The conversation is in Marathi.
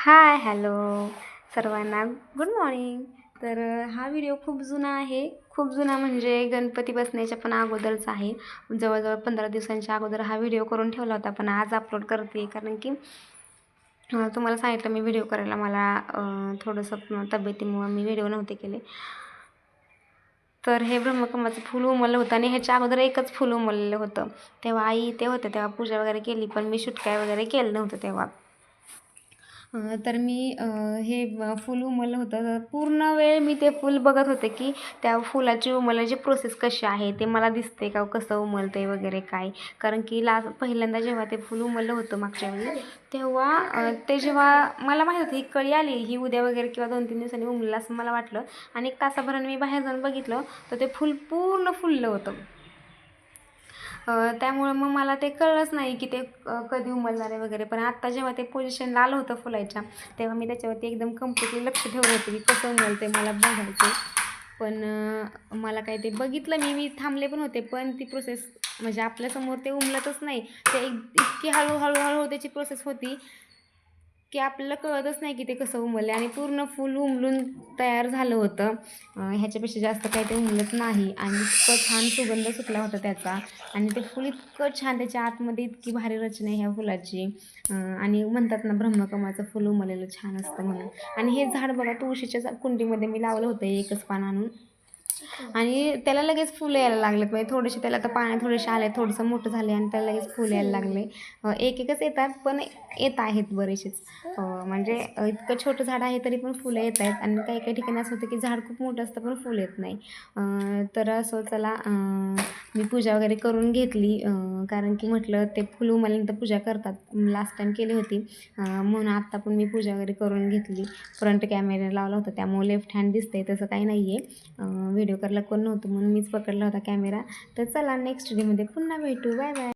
Hi hello. सर्वांना गुड मॉर्निंग. तर हा व्हिडिओ खूप जुना आहे. खूप जुना म्हणजे गणपती बसण्याच्या पण अगोदरचा आहे. जवळजवळ पंधरा दिवसांच्या अगोदर हा व्हिडिओ करून ठेवला होता पण आज अपलोड करते. कारण की तुम्हाला सांगितलं मी व्हिडिओ करायला. मला थोडंसं तब्येतीमुळं मी व्हिडिओ नव्हते केले. तर हे ब्रह्मकमळाचं फूल उमललं होतं आणि ह्याच्या अगोदर एकच फूल उमललेलं होतं. तेव्हा आई ते होते तेव्हा पूजा वगैरे केली पण मी शुटकाय वगैरे केलं नव्हतं तेव्हा. तर मी हे फूल उमललं होतं. पूर्ण वेळ मी ते फूल बघत होते की त्या फुलाची उमलण्याची प्रोसेस कशी आहे ते मला दिसते का कसं उमलते वगैरे काय? कारण की ला पहिल्यांदा जेव्हा ते फूल उमललं होतं मागच्या वेळी तेव्हा ते जेव्हा मला माहीत होतं ही कळी आली ही उद्या वगैरे किंवा दोन तीन दिवसांनी उमलेलं असं मला वाटलं. आणि एक तासाभराने मी बाहेर जाऊन बघितलं तर ते फूल पूर्ण फुललं होतं. त्यामुळं मग मला ते कळलंच नाही की ते कधी उमलणार आहे वगैरे. पण आत्ता जेव्हा ते पोझिशनला आलं होतं फुलायच्या तेव्हा मी त्याच्यावरती एकदम कम्प्लिटली लक्ष ठेवलं होतं की कसं उमलते मला बघायचं पण मला काय ते बघितलं मी मी थांबले पण होते पण ती प्रोसेस म्हणजे आपल्यासमोर ते उमलतच नाही. ते एक इतकी हळूहळू हळू त्याची प्रोसेस होती. की आपल्याला कळतच नाही की ते कसं उमलले आणि पूर्ण फुल उमलून तयार झालं होतं. ह्याच्यापेक्षा जास्त काही ते उमलत नाही. आणि इतकं छान सुगंध सुटला होता त्याचा. आणि ते फुल इतकं छान त्याच्या आतमध्ये इतकी भारी रचना आहे ह्या फुलाची. आणि म्हणतात ना ब्रह्मकमाचं फुल उमललेलं छान असतं म्हणून. आणि हे झाड बघा तुळशीच्या कुंडीमध्ये मी लावलं होतं एकच पान आणून. आणि त्याला लगेच फुलं यायला लागलेत. म्हणजे थोडेसे त्याला आता पाण्यात थोडेसे आले थोडंसं मोठं झाले आणि त्याला लगेच फुलं यायला लागले. एक एकच येतात पण येत आहेत बरेचसेच. म्हणजे इतकं छोटं झाड आहे तरी पण फुलं येत आहेत. आणि काही काही ठिकाणी असं होतं की झाड खूप मोठं असतं पण फुलं येत नाही. तर असं चला मी पूजा वगैरे करून घेतली. कारण की म्हटलं ते फुलं उमलल्यानंतर पूजा करतात. लास्ट टाईम केली होती. म्हणून आत्ता पण मी पूजा वगैरे करून घेतली. फ्रंट कॅमेरा लावला होता त्यामुळे लेफ्ट हँड दिसतंय तसं काही नाही आहे व्हिडिओ करायला कोण नव्हतं म्हणून मीच पकडला होता कॅमेरा तर चला नेक्स्ट व्हिडिओमध्ये पुन्हा भेटू. Bye bye